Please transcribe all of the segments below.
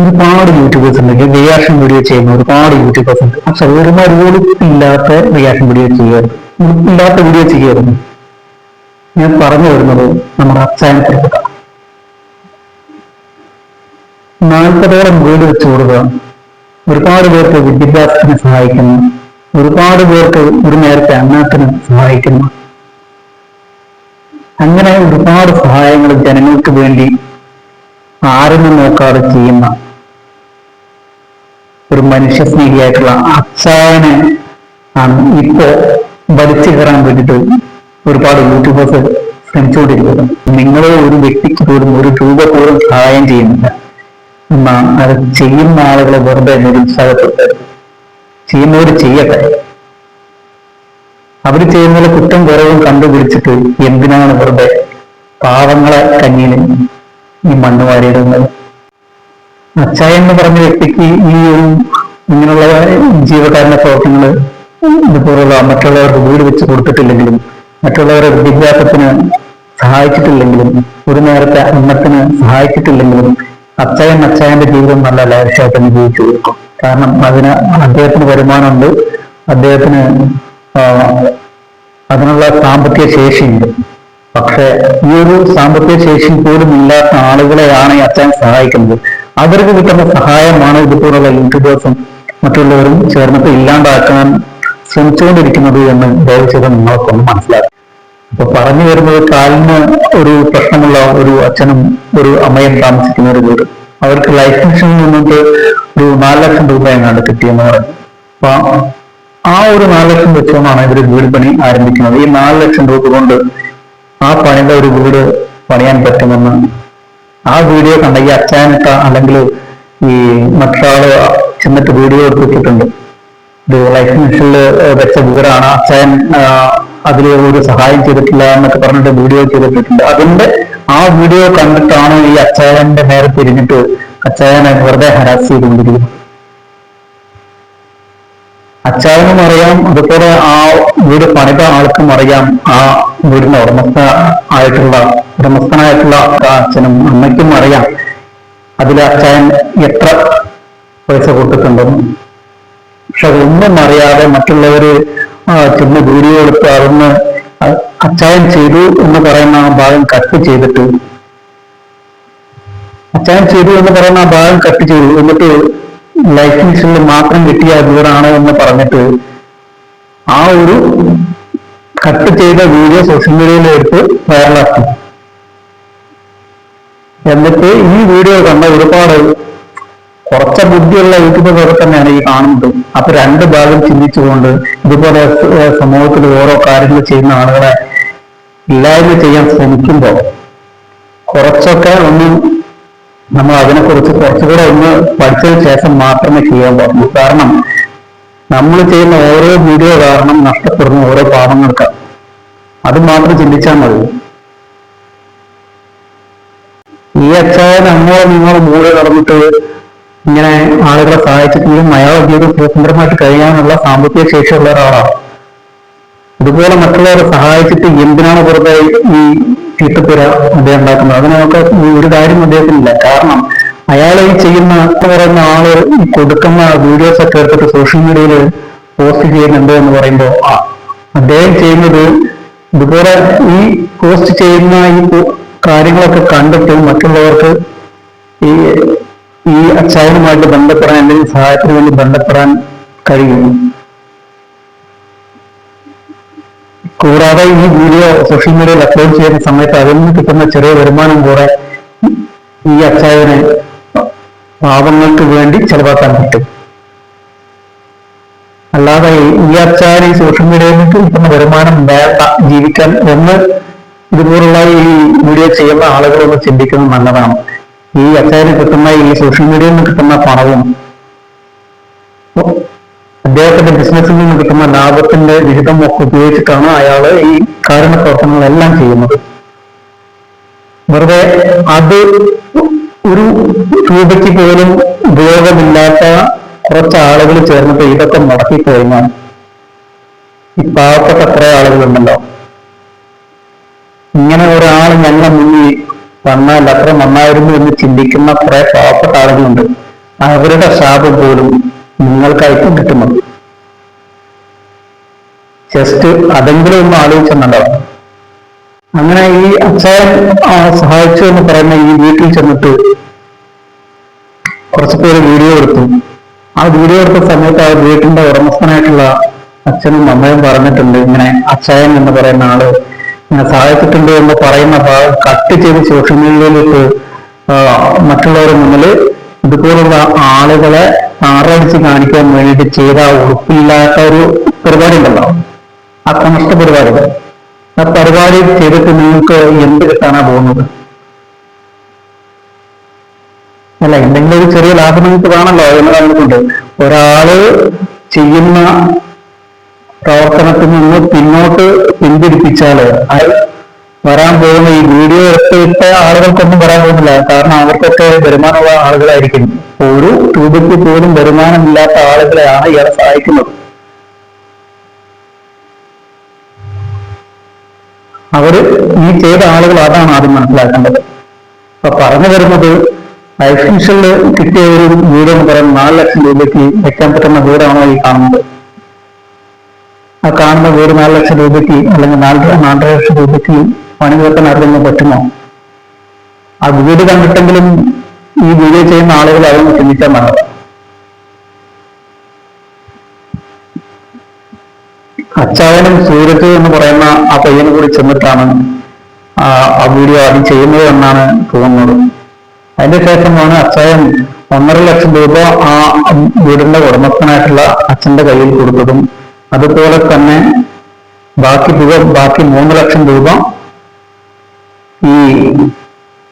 ഒരുപാട് യൂട്യൂബേഴ്സ് ഉണ്ടെങ്കിൽ reaction video ചെയ്യുന്ന ഒരുപാട് യൂട്യൂബേഴ്സ് ഉണ്ട്. പക്ഷെ ഒരുപാട് ഒളിപ്പില്ലാത്ത റിയാക്ഷൻ വീഡിയോ ചെയ്യുമായിരുന്നു ഒളിപ്പില്ലാത്ത വീഡിയോ ചെയ്യുമായിരുന്നു ഞാൻ പറഞ്ഞു വരുന്നത് നമ്മുടെ അച്ചായനത്തിൽപ്പെട്ട നാൽപ്പതോളം വീട് വെച്ച് കൊടുക്കുക. ഒരുപാട് പേർക്ക് വിദ്യാഭ്യാസത്തിന് സഹായിക്കുന്നു. ഒരുപാട് പേർക്ക് ഒരു നേരത്തെ അന്നത്തിന് സഹായിക്കുന്നു. അങ്ങനെ ഒരുപാട് സഹായങ്ങൾ ജനങ്ങൾക്ക് വേണ്ടി ആരും നോക്കാതെ ചെയ്യുന്ന ഒരു മനുഷ്യസ്നേഹിയായിട്ടുള്ള അച്ചായനെ ആണ് ഇപ്പോ വലിച്ചു കയറാൻ വേണ്ടിയിട്ട് ഒരുപാട് യൂട്യൂബേഴ്സ് ശ്രമിച്ചുകൊണ്ടിരിക്കുന്നത്. നിങ്ങൾ ഒരു വ്യക്തിക്ക് പോലും ഒരു രൂപ പോലും സഹായം ചെയ്യുന്നില്ല. എന്നാ അത് ചെയ്യുന്ന ആളുകളെ വെറുതെ നിരുത്സാഹപ്പെടുത്തരുത് ചെയ്യുന്നവർ ചെയ്യട്ടെ. അവർ ചെയ്യുന്ന കുറ്റം കുറവും കണ്ടുപിടിച്ചിട്ട് എന്തിനാണ് വെറുതെ പാവങ്ങളെ കഞ്ഞിയിൽ ഈ മണ്ണ് വാരിയിടുന്നത് അച്ചായ എന്ന് പറഞ്ഞ വ്യക്തിക്ക് ഈ ഒരു ഇങ്ങനെയുള്ള ജീവകാരുണ്യ പ്രവർത്തനങ്ങൾ ഇതുപോലുള്ള മറ്റുള്ളവർക്ക് വീട് വെച്ച് കൊടുത്തിട്ടില്ലെങ്കിലും മറ്റുള്ളവരുടെ വിദ്യാഭ്യാസത്തിന് സഹായിച്ചിട്ടില്ലെങ്കിലും ഒരു നേരത്തെ അന്നത്തിന് സഹായിച്ചിട്ടില്ലെങ്കിലും അച്ചായൻ അച്ചായന്റെ ജീവിതം നല്ല ലാവിഷായിട്ട് തന്നെ ജീവിച്ചു തീർക്കും കാരണം അതിന് അദ്ദേഹത്തിന് വരുമാനമുണ്ട്. അദ്ദേഹത്തിന് അതിനുള്ള സാമ്പത്തിക ശേഷിയുണ്ട്. പക്ഷെ ഈ ഒരു സാമ്പത്തിക ശേഷി പോലും ഇല്ലാത്ത ആളുകളെയാണ് ഈ അച്ഛൻ സഹായിക്കുന്നത്. അവർക്ക് കിട്ടുന്ന സഹായമാണ് ഇതുപോലുള്ള യൂട്യൂബേഴ്സും മറ്റുള്ളവരും ചേർന്നിട്ട് ഇല്ലാണ്ടാക്കാൻ ശ്രമിച്ചുകൊണ്ടിരിക്കുന്നത് എന്ന് ദയവചെയ്ത് നിങ്ങൾക്കൊന്ന് മനസ്സിലാക്കും. അപ്പൊ പറഞ്ഞു വരുന്നത് കാലിന് ഒരു പ്രശ്നമുള്ള ഒരു അച്ഛനും ഒരു അമ്മയും താമസിക്കുന്ന ഒരു വീട്. അവർക്ക് ലൈഫ് ഇൻഷുറൻസ് നിന്നിട്ട് ഒരു നാല് ലക്ഷം രൂപ എങ്ങാണ്ട് കിട്ടിയെന്ന് പറഞ്ഞു. അപ്പൊ ആ ഒരു നാല് ലക്ഷം വെച്ചുകൊണ്ടാണ് ഇവർ വീട് പണി ആരംഭിക്കുന്നത്. ഈ നാല് ലക്ഷം രൂപ കൊണ്ട് ആ പണിയുടെ ഒരു വീട് പണിയാൻ പറ്റുമെന്ന് ആ വീഡിയോ കണ്ട ഈ അല്ലെങ്കിൽ ഈ മറ്റൊരാൾ ചെന്നിട്ട് വീഡിയോ എടുത്തിട്ടുണ്ട്. ഇത് ലൈഫ് മിഷനിൽ വെച്ച വിവരമാണ് അച്ഛൻ അതിൽ ഒരു സഹായം ചെയ്തിട്ടില്ല എന്നൊക്കെ പറഞ്ഞിട്ട് വീഡിയോ ചെയ്തിട്ടുണ്ട്. അതിന്റെ ആ വീഡിയോ കണ്ടിട്ടാണ് ഈ അച്ചായന്റെ നേരെ തിരിഞ്ഞിട്ട് അച്ചായനെ വെറുതെ ഹരാസ് ചെയ്തുകൊണ്ടിരിക്കുന്നത്. അച്ചായനും അറിയാം അതുപോലെ ആ വീട് പണിത ആൾക്കും അറിയാം. ആ വീടിന്റെ ഉടമസ്ഥ ആയിട്ടുള്ള ഉടമസ്ഥനായിട്ടുള്ള അച്ഛനും അമ്മയ്ക്കും അറിയാം അതിൽ അച്ഛൻ എത്ര പൈസ കൊടുത്തിട്ടുണ്ടെന്ന്. പക്ഷെ അതൊന്നും അറിയാതെ മറ്റുള്ളവര് ചെന്ന് വീഡിയോ എടുത്ത് അതൊന്ന് അച്ചായൻ ചെയ്തു എന്ന് പറയുന്ന ആ ഭാഗം കട്ട് ചെയ്തിട്ട് അച്ചായൻ ചെയ്തു എന്ന് പറയുന്ന ആ ഭാഗം കട്ട് ചെയ്തു. എന്നിട്ട് ലൈഫ് മാത്രം കിട്ടിയ വീടാണ് എന്ന് പറഞ്ഞിട്ട് ആ ഒരു കട്ട് ചെയ്ത വീഡിയോ സോഷ്യൽ മീഡിയയിൽ എടുത്ത് വൈറലാക്കി എന്നിട്ട് ഈ വീഡിയോ കണ്ട ഒരുപാട് കുറച്ച ബുദ്ധിയുള്ള യൂട്യൂബേഴ്സ് തന്നെയാണ് ഈ കാണുന്നത്. അപ്പൊ രണ്ട് ഭാഗം ചിന്തിച്ചുകൊണ്ട് ഇതുപോലെ സമൂഹത്തിൽ ഓരോ കാര്യങ്ങൾ ചെയ്യുന്ന ആളുകളെ ഇല്ലായ്മ ചെയ്യാൻ ശ്രമിക്കുമ്പോൾ കുറച്ചൊക്കെ ഒന്ന് നമ്മൾ അതിനെക്കുറിച്ച് കുറച്ചുകൂടെ ഒന്ന് പഠിച്ചതിന് ശേഷം മാത്രമേ ചെയ്യാൻ പാടുള്ളൂ. കാരണം നമ്മൾ ചെയ്യുന്ന ഓരോ വീഡിയോ കാരണം നഷ്ടപ്പെടുന്ന ഓരോ പാവങ്ങൾക്ക് അത് മാത്രം ചിന്തിച്ചാൽ മതി. ഈ അച്ചായൻ അങ്ങോളം നിങ്ങൾ മൂടെ നടന്നിട്ട് ഇങ്ങനെ ആളുകളെ സഹായിച്ചിട്ടെങ്കിലും അയാളെ ജീവിതം സ്വതന്ത്രമായിട്ട് കഴിയാനുള്ള സാമ്പത്തിക ശേഷിയുള്ള ഒരാളാണ്. അതുപോലെ മറ്റുള്ളവരെ സഹായിച്ചിട്ട് എന്തിനാണ് വെറുതെ ഈ ചീത്തപ്പുര അദ്ദേഹം ഉണ്ടാക്കുന്നത് അതിനൊക്കെ ഒരു കാര്യം അദ്ദേഹത്തിനില്ല. കാരണം അയാൾ ഈ ചെയ്യുന്ന പറയുന്ന ആൾ കൊടുക്കുന്ന വീഡിയോസ് ഒക്കെ എടുത്തിട്ട് സോഷ്യൽ മീഡിയയിൽ പോസ്റ്റ് ചെയ്യുന്നുണ്ട് എന്ന് പറയുമ്പോൾ ആ, അദ്ദേഹം ചെയ്യുന്നത് ഇതുപോലെ ഈ പോസ്റ്റ് ചെയ്യുന്ന ഈ കാര്യങ്ങളൊക്കെ കണ്ടിട്ട് മറ്റുള്ളവർക്ക് ഈ ഈ അച്ചായനുമായിട്ട് ബന്ധപ്പെടാൻ അല്ലെങ്കിൽ സഹായത്തിന് വേണ്ടി ബന്ധപ്പെടാൻ കഴിയും കൂടാതെ ഈ വീഡിയോ സോഷ്യൽ മീഡിയയിൽ അപ്ലോഡ് ചെയ്യുന്ന സമയത്ത് അതിൽ നിന്ന് കിട്ടുന്ന ചെറിയ വരുമാനം കൂടെ ഈ അച്ചായന് പാവങ്ങൾക്ക് വേണ്ടി ചെലവാക്കാൻ പറ്റും. അല്ലാതെ ഈ അച്ചാരി സോഷ്യൽ മീഡിയയിൽ നിന്ന് കിട്ടുന്ന വരുമാനം വേണ്ട ജീവിക്കാൻ എന്ന് ഇതുപോലുള്ള ഈ വീഡിയോ ചെയ്യുന്ന ആളുകളൊന്ന് ചിന്തിക്കുന്നത് നല്ലതാണ്. ഈ അച്ചാരി കിട്ടുന്ന ഈ സോഷ്യൽ മീഡിയയിൽ നിന്ന് കിട്ടുന്ന പണവും അദ്ദേഹത്തിന്റെ ബിസിനസ്സിൽ നിന്ന് കിട്ടുന്ന ലാഭത്തിന്റെ വിഹിതം ഒക്കെ ഉപയോഗിച്ചിട്ടാണ് അയാൾ ഈ കാരണ പ്രവർത്തനങ്ങളെല്ലാം ചെയ്യുന്നത്. വെറുതെ അത് ഒരു രൂപയ്ക്ക് പോലും ഉപയോഗമില്ലാത്ത കുറച്ച് ആളുകൾ ചേർന്നിട്ട് ഇതൊക്കെ മുടക്കി കഴിഞ്ഞാൽ ഈ പാവപ്പെട്ട എത്ര ആളുകളുണ്ടല്ലോ. ഇങ്ങനെ ഒരാൾ ഞങ്ങളെ മുന്നിൽ വന്നാൽ അത്ര നന്നായിരുന്നു എന്ന് ചിന്തിക്കുന്ന കുറെ പാവപ്പെട്ട ആളുകളുണ്ട്. അവരുടെ ശാപം പോലും നിങ്ങൾക്കായിരിക്കും കിട്ടുന്നത്. ജസ്റ്റ് അതെങ്കിലും ഒന്ന് ആലോചിച്ചെന്നുണ്ടാവും അങ്ങനെ ഈ അച്ഛൻ സഹായിച്ചു എന്ന് പറയുന്ന ഈ വീട്ടിൽ ചെന്നിട്ട് കുറച്ച് പേര് വീഡിയോ എടുത്തു. ആ വീഡിയോ എടുത്ത സമയത്ത് ആ വീട്ടിന്റെ ഉടമസ്ഥനായിട്ടുള്ള അച്ഛനും അമ്മയും പറഞ്ഞിട്ടുണ്ട് ഇങ്ങനെ അച്ഛൻ എന്ന് പറയുന്ന ആൾ ഇങ്ങനെ സഹായിച്ചിട്ടുണ്ട് എന്ന് പറയുന്ന ഭാഗം കട്ട് ചെയ്ത് സോഷ്യൽ മീഡിയയിലിട്ട് മറ്റുള്ളവരുടെ മുന്നിൽ ഇതുപോലുള്ള ആളുകളെ ആറടിച്ച് കാണിക്കാൻ വേണ്ടിയിട്ട് ചെയ്ത ഉറപ്പില്ലാത്ത ഒരു പരിപാടി ഉണ്ടല്ലോ. ആ പരിപാടികൾ ആ പരിപാടി ചെയ്തിട്ട് നിങ്ങൾക്ക് എന്ത് കിട്ടാനാ പോകുന്നത്? അല്ല എന്തെങ്കിലും ഒരു ചെറിയ ലാഭം നിങ്ങൾക്ക് കാണല്ലോ എന്ന് ഒരാൾ ചെയ്യുന്ന പ്രവർത്തനത്തിൽ നിന്ന് പിന്നോട്ട് പിന്തിരിപ്പിച്ചാൽ വരാൻ പോകുന്ന ഈ വീഡിയോ എടുത്തിട്ട ആളുകൾക്കൊന്നും വരാൻ പോകുന്നില്ല. കാരണം അവർക്കൊക്കെ വരുമാനമുള്ള ആളുകളായിരിക്കും. ഒരു രൂപയ്ക്ക് പോലും വരുമാനമില്ലാത്ത ആളുകളെയാണ് ഇയാളെ സഹായിക്കുന്നത്. അവർ ഈ ചെയ്ത ആളുകൾ അതാണ് ആദ്യം മനസ്സിലാക്കേണ്ടത്. അപ്പൊ പറഞ്ഞു വരുന്നത് ലൈഫ് കിട്ടിയ ഒരു വീട് എന്ന് പറയുന്നത് നാല് ലക്ഷം രൂപയ്ക്ക് വെക്കാൻ പറ്റുന്ന വീടാണോ ഈ കാണുന്നത്? ആ കാണുന്ന വീട് നാല് ലക്ഷം രൂപയ്ക്ക് അല്ലെങ്കിൽ നാല് നാലര ലക്ഷം രൂപയ്ക്ക് പണി തീർക്കാൻ അറിയുന്ന പറ്റുമോ? ആ വീട് കണ്ടിട്ടെങ്കിലും ഈ വീട് ചെയ്യുന്ന ആളുകൾ അതൊന്ന് ചിന്തിച്ചാൽ നല്ലത് അച്ചായനും സൂരജ് എന്ന് പറയുന്ന ആ പയ്യനെ കൂടി ചെന്നിട്ടാണ് ആ വീഡിയോ ആദ്യം ചെയ്യുന്നത് എന്നാണ് തോന്നുന്നത്. അതിന്റെ ശേഷമാണ് അച്ചായൻ ഒന്നര ലക്ഷം രൂപ ആ വീടിന്റെ ഉടമസ്ഥനായിട്ടുള്ള അച്ഛന്റെ കയ്യിൽ കൊടുത്തതും അതുപോലെ തന്നെ ബാക്കി തുക ബാക്കി മൂന്ന് ലക്ഷം രൂപ ഈ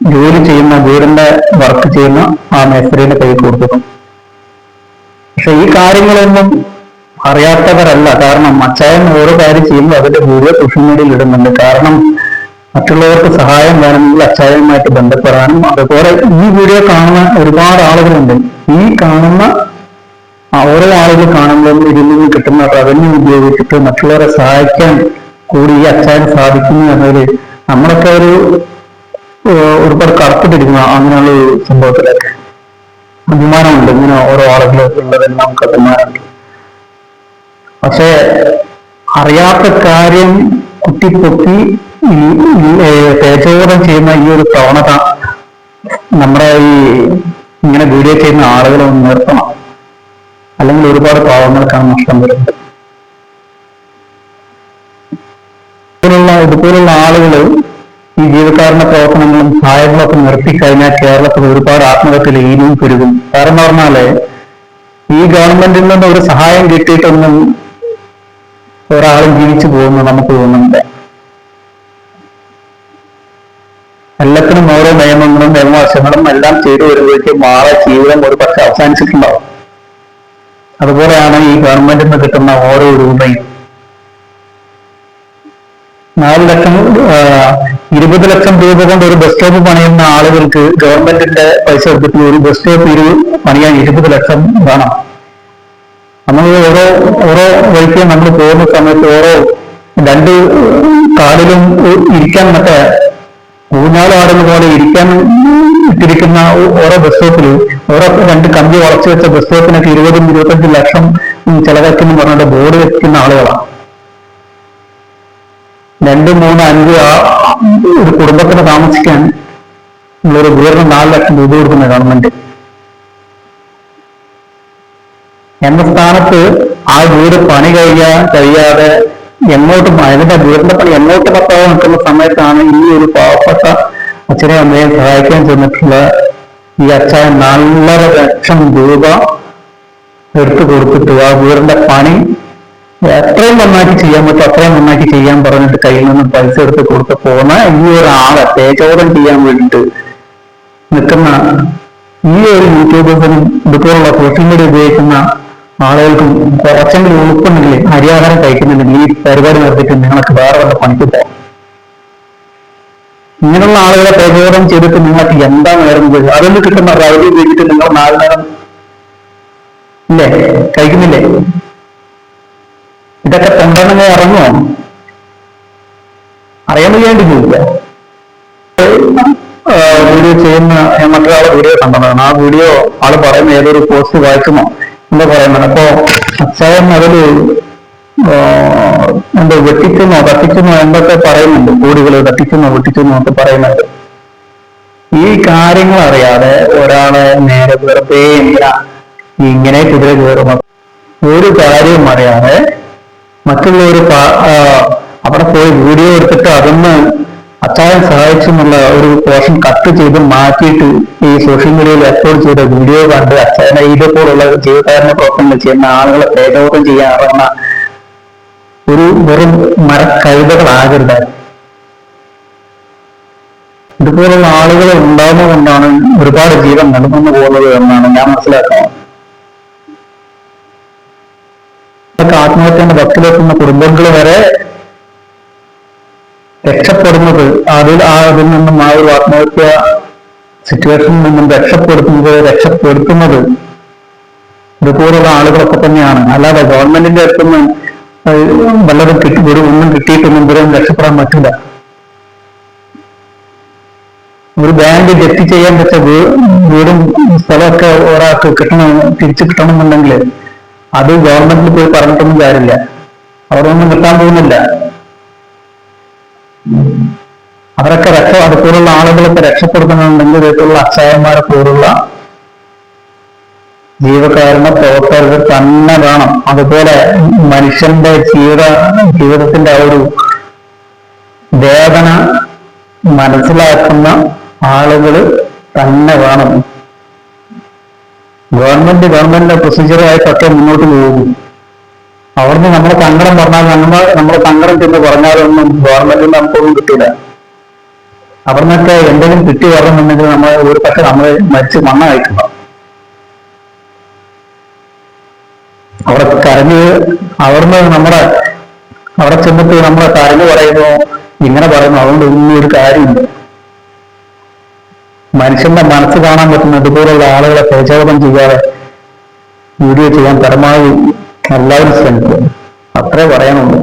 ജോലി ചെയ്യുന്ന വീടിന്റെ വർക്ക് ചെയ്യുന്ന ആ മേസ്ത്രിയുടെ കയ്യിൽ കൊടുത്തതും. പക്ഷെ ഈ കാര്യങ്ങളൊന്നും അറിയാത്തവരല്ല. കാരണം അച്ചായൻ ഓരോ കാര്യം ചെയ്യുമ്പോൾ അതിന്റെ വീഡിയോ സോഷ്യൽ മീഡിയയിൽ ഇടുന്നുണ്ട്. കാരണം മറ്റുള്ളവർക്ക് സഹായം വേണമെങ്കിൽ അച്ചായനുമായിട്ട് ബന്ധപ്പെടാനും അതുപോലെ ഈ വീഡിയോ കാണുന്ന ഒരുപാട് ആളുകളുണ്ട്. ഈ കാണുന്ന ഓരോ ആളുകൾ കാണുമ്പോഴും ഇതിൽ നിന്ന് കിട്ടുന്ന റവന്യൂ ഉപയോഗിച്ചിട്ട് മറ്റുള്ളവരെ സഹായിക്കാൻ കൂടി ഈ അച്ചായൻ സാധിക്കുന്നു എന്നതിൽ നമ്മളൊക്കെ ഒരു ഒരുപാട് കടപ്പെട്ടിരിക്കുന്ന അങ്ങനെയുള്ള ഒരു സംഭവത്തിലൊക്കെ. അഭിമാനമുണ്ട്. ഇങ്ങനെ ഓരോ ആളുകൾ ഉള്ളതെല്ലാം നമുക്ക് അഭിമാനമുണ്ട് പക്ഷേ അറിയാത്ത കാര്യം ഈ, തേജോധം ചെയ്യുന്ന ഈ ഒരു പ്രവണത നമ്മുടെ ഈ ഇങ്ങനെ വീഡിയോ ചെയ്യുന്ന ആളുകളെ ഒന്ന് നിർത്തണം. അല്ലെങ്കിൽ ഒരുപാട് പാവങ്ങൾക്കാണ് നഷ്ടം വരുന്നത് ഇതുപോലുള്ള ഇതുപോലുള്ള ആളുകൾ ഈ ജീവകാരുണ്യ പ്രവർത്തനങ്ങളും സഹായങ്ങളൊക്കെ നിർത്തിക്കഴിഞ്ഞാൽ കേരളത്തിൽ ഒരുപാട് ആത്മഹത്യയിൽ ഇനിയും പെരുകും. കാരണം പറഞ്ഞാൽ ഈ ഗവൺമെന്റിൽ നിന്ന് ഒരു സഹായം കിട്ടിയിട്ടൊന്നും ഒരാളും ജീവിച്ചു പോകുന്നു നമുക്ക് തോന്നുന്നില്ല എല്ലാത്തിനും ഓരോ നിയമങ്ങളും നിയമവശങ്ങളും എല്ലാം ചെയ്തു വരുമ്പോഴേക്കും ആളെ ജീവിതം ഒരു പക്ഷെ അവസാനിച്ചിട്ടുണ്ടാവും. അതുപോലെയാണ് ഈ ഗവൺമെന്റിൽ നിന്ന് കിട്ടുന്ന ഓരോ രൂപയും. നാല് ലക്ഷം ഇരുപത് ലക്ഷം രൂപ കൊണ്ട് ഒരു ബസ് സ്റ്റോപ്പ് പണിയുന്ന ആളുകൾക്ക് ഗവൺമെന്റിന്റെ പൈസ എടുത്തിട്ട് ഒരു ബസ് സ്റ്റോപ്പ് പണിയാൻ ഇരുപത് ലക്ഷം വേണം. നമ്മൾ ഓരോ ഓരോ വഴിക്ക് നമ്മൾ പോകുന്ന സമയത്ത് ഓരോ രണ്ട് കാലിലും ഇരിക്കാൻ മറ്റേ ഊഞ്ഞാലാടുന്ന പോലെ ഇരിക്കാൻ ഇട്ടിരിക്കുന്ന ഓരോ ബസ് സ്റ്റോപ്പിൽ ഓരോ രണ്ട് കമ്പി വളച്ചു വെച്ച ബസ് സ്റ്റോപ്പിനൊക്കെ ഇരുപതും ഇരുപത്തഞ്ച് ലക്ഷം ചെലവാക്കുന്നു പറഞ്ഞിട്ട് ബോർഡ് വെക്കുന്ന ആളുകളാണ് രണ്ട് മൂന്ന് അഞ്ച് ഒരു കുടുംബത്തിന് താമസിക്കാൻ ഒരു വീടിന് നാല് ലക്ഷം രൂപ കൊടുക്കുന്ന ഗവൺമെന്റ്. എന്ന സ്ഥാനത്ത് ആ വീട് പണി കഴിയാൻ കഴിയാതെ എങ്ങോട്ട് അതിന്റെ വീടിന്റെ പണി എങ്ങോട്ട് പത്താതെ നിൽക്കുന്ന സമയത്താണ് ഈ ഒരു പാവപ്പെട്ട അച്ഛനെ അമ്മയെ സഹായിക്കാൻ ചെന്നിട്ടുള്ള ഈ അച്ഛൻ നാലര ലക്ഷം രൂപ എടുത്തു കൊടുത്തിട്ട് ആ വീടിന്റെ പണി എത്രയും നന്നാക്കി ചെയ്യാൻ പറ്റും അത്രയും നന്നാക്കി ചെയ്യാൻ പറഞ്ഞിട്ട് കയ്യിൽ നിന്ന് പൈസ എടുത്ത് കൊടുത്ത് പോകുന്ന ഈ ഒരാളെ തേജോധം ചെയ്യാൻ വേണ്ടിയിട്ട് നിൽക്കുന്ന ഈ ഒരു യൂട്യൂബേഴ്സിനും ഇതുപോലുള്ള സോഷ്യൽ മീഡിയ ഉപയോഗിക്കുന്ന ആളുകൾക്കും കുറച്ചെങ്കിലും ഉൾപ്പെടുന്നില്ലേ അരിയാഹാരം കഴിക്കുന്നുണ്ടെങ്കിൽ ഈ പരിപാടി നിർത്തിയിട്ട് നിങ്ങൾക്ക് വേറെ വല്ല പണിക്ക് പോകാം. ഇങ്ങനെയുള്ള ആളുകളെ പ്രചോദനം ചെയ്തിട്ട് നിങ്ങൾക്ക് എന്താ നേരുന്നത് അതിൽ നിന്ന് കിട്ടുന്ന റൈഡ് ചെയ്തിട്ട് നിങ്ങൾ നാല് നേരം ഇല്ലേ? കഴിക്കുന്നില്ലേ? ഇതൊക്കെ തൊണ്ടനങ്ങ ഇറങ്ങുമോ അറിയാൻ വയ്യാണ്ട് പോയില്ല വീഡിയോ ചെയ്യുന്ന മറ്റൊരാളെ വീഡിയോ കണ്ടതാണ്. ആ വീഡിയോ ആൾ പറയുന്ന ഏതൊരു പോസ്റ്റ് വായിക്കുമോ? എന്താ പറയുന്നത്? അപ്പോ അച്ചായൻ അതിൽ എന്താ വെട്ടിക്കുന്നോ തട്ടിക്കുന്നോ എന്തൊക്കെ പറയുന്നുണ്ട്? കൂടികൾ തട്ടിക്കുന്നോ വെട്ടിക്കുന്നോ ഒക്കെ പറയുന്നുണ്ട്. ഈ കാര്യങ്ങൾ അറിയാതെ ഒരാളെ നേരെ വെറുതെ ഇങ്ങനെ കുതിര കയറുന്നു ഒരു കാര്യവും അറിയാതെ മറ്റുള്ളവർ അവിടെ പോയി വീഡിയോ എടുത്തിട്ട് അതൊന്ന് അച്ചായൻ സഹായിച്ചെന്നുള്ള ഒരു പോർഷൻ കട്ട് ചെയ്ത് മാറ്റിയിട്ട് ഈ സോഷ്യൽ മീഡിയയിൽ അപ്ലോഡ് ചെയ്ത വീഡിയോ കണ്ട് അച്ചായനെ ഇതുപോലുള്ള ജീവകാരണ പ്രവർത്തനങ്ങൾ ചെയ്യുന്ന ആളുകളെ പ്രേതോപം ചെയ്യാറുള്ള ഒരു വെറും മരക്കൈതകളാകരുത്. ഇതുപോലുള്ള ആളുകൾ ഉണ്ടാകുന്നതുകൊണ്ടാണ് ഒരുപാട് ജീവൻ നടന്നു പോകുന്നത് എന്നാണ് ഞാൻ മനസ്സിലാക്കുന്നത്. ഇതൊക്കെ ആത്മഹത്യന്റെ വക്കിലെത്തുന്ന കുടുംബങ്ങൾ വരെ രക്ഷപ്പെടുന്നത് അതിൽ ആ അതിൽ നിന്നും ആ ഒരു ആത്മഹത്യ സിറ്റുവേഷനിൽ നിന്നും രക്ഷപ്പെടുത്തുന്നത് രക്ഷപ്പെടുത്തുന്നത് ഇതുപോലുള്ള ആളുകളൊക്കെ തന്നെയാണ്. അല്ലാതെ ഗവൺമെന്റിന്റെ അടുത്തുനിന്ന് വല്ലതും കിട്ടി ഒരു ഒന്നും കിട്ടിയിട്ടൊന്നും ഇവരും രക്ഷപ്പെടാൻ പറ്റില്ല. ഒരു ബാങ്ക് ജപ്തി ചെയ്യാൻ വീ- വീടും സ്ഥലമൊക്കെ ഒരാൾക്ക് കിട്ടണം തിരിച്ചു കിട്ടണമെന്നുണ്ടെങ്കിൽ അത് ഗവൺമെന്റിൽ പോയി പറഞ്ഞിട്ടൊന്നും കാര്യമില്ല. അവരൊന്നും കിട്ടാൻ പോകുന്നില്ല. അവരൊക്കെ രക്ഷ അടുത്തുള്ള ആളുകളൊക്കെ രക്ഷപ്പെടുത്തണമെന്നുണ്ടെങ്കിൽ ഇതേപോലുള്ള അക്ഷയന്മാരെ പോലുള്ള ജീവകാരണ പ്രവർത്തകർ തന്നെ വേണം. അതുപോലെ മനുഷ്യന്റെ ജീവിത ജീവിതത്തിന്റെ ആ ഒരു വേദന മനസ്സിലാക്കുന്ന ആളുകൾ തന്നെ വേണം. ഗവൺമെന്റ് ഗവൺമെന്റിന്റെ പ്രൊസീജിയറായിട്ടൊക്കെ മുന്നോട്ട് പോകും. അവിടുന്ന് നമ്മുടെ സങ്കടം പറഞ്ഞാൽ നമ്മൾ നമ്മുടെ സങ്കടം ചെന്ന് പറഞ്ഞാലൊന്നും ഗവൺമെന്റിൽ നമുക്കൊന്നും കിട്ടില്ല അവിടുന്നൊക്കെ എന്തെങ്കിലും കിട്ടി വരണമെന്നുണ്ടെങ്കിൽ നമ്മൾ ഒരു പക്ഷെ നമ്മൾ മരിച്ച് മണ്ണ കഴിക്കണം അവിടെ കരഞ്ഞ് അവിടുന്ന് നമ്മുടെ അവിടെ ചെന്നിട്ട് നമ്മളെ കരഞ്ഞ് പറയുന്നു ഇങ്ങനെ പറയുന്നു അതുകൊണ്ട് ഒന്നും ഒരു കാര്യമില്ല മനുഷ്യന്റെ മനസ്സ് കാണാൻ പറ്റുന്ന ഇതുപോലുള്ള ആളുകളെ പ്രചോദനം ചെയ്യാതെ വീഡിയോ ചെയ്യാൻ പരമാവധി എല്ലാവരും ശ്രമിക്കുക അത്രേ പറയാനുള്ളൂ